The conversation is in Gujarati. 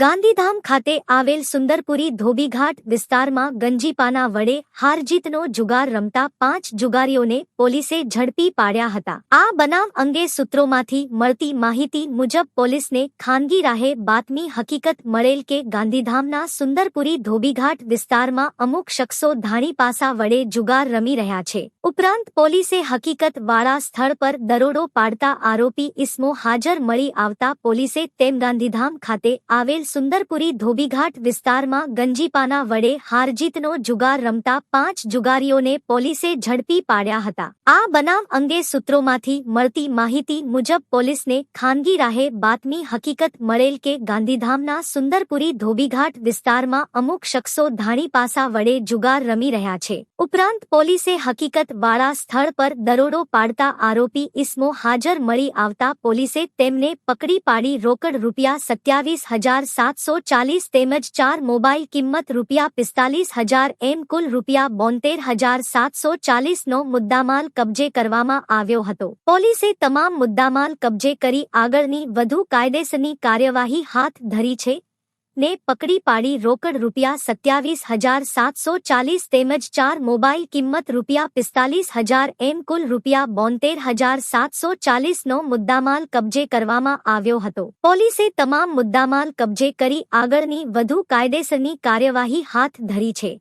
ગાંધીધામ ખાતે આવેલ સુંદરપુરી ધોબીઘાટ વિસ્તારમાં ગંજીપાના વડે હારજીતનો જુગાર રમતા પાંચ જુગારીઓને પોલીસે ઝડપી પાડ્યા હતા. આ બનાવ અંગે સૂત્રોમાંથી મળતી માહિતી મુજબ પોલીસને ખાનગી રાહે બાતમી હકીકત મળેલ કે ગાંધીધામના સુંદરપુરી ધોબીઘાટ વિસ્તારમાં અમુક શખ્સો ધાણીપાસા વડે જુગાર રમી રહ્યા છે. ઉપરાંત પોલીસે હકીકત વાળા સ્થળ પર દરોડો પાડતા આરોપી ઇસમો હાજર મળી આવતા પોલીસે તેમ ગાંધીધામ ખાતે આવેલ સુંદરપુરી ધોબીઘાટ વિસ્તારમાં ગંજીપાના વડે હારજીતનો જુગાર રમતા પાંચ જુગારીઓને પોલીસે ઝડપી પાડ્યા હતા. આ બનાવ અંગે સૂત્રોમાંથી મળતી માહિતી મુજબ પોલીસને ખાનગી રાહે બાતમી હકીકત મળેલ કે ગાંધીધામના સુંદરપુરી ધોબીઘાટ વિસ્તારમાં અમુક શખ્સો ધાણીપાસા વડે જુગાર રમી રહ્યા છે. ઉપરાંત પોલીસે હકીકત વાળા સ્થળ પર દરોડો પાડતા આરોપી ઇસમો હાજર મળી આવતા પોલીસે તેમને પકડી પાડી રોકડ રૂપિયા સત્યાવીસ હજાર સાતસો ચાલીસ તેમજ ચાર મોબાઈલ કિંમત રૂપિયા પિસ્તાલીસ હજાર એમ કુલ રૂપિયા બોતેર હજાર સાતસો ચાલીસનો મુદ્દામાલ કબજે કરવામાં આવ્યો હતો. પોલીસે તમામ મુદ્દામાલ કબજે કરી આગળની વધુ કાયદેસરની કાર્યવાહી હાથ ધરી છે. ને પકડી પાડી રોકડ રૂપિયા સત્યાવીસ હજાર સાતસો ચાલીસ તેમજ ચાર મોબાઈલ કિંમત રૂપિયા પિસ્તાલીસ હજાર એમ કુલ રૂપિયા બોતેર હજાર સાતસો ચાલીસનો મુદ્દામાલ કબજે કરવામાં આવ્યો હતો. પોલીસે તમામ મુદ્દામાલ કબજે કરી આગળની વધુ કાયદેસરની કાર્યવાહી હાથ ધરી છે.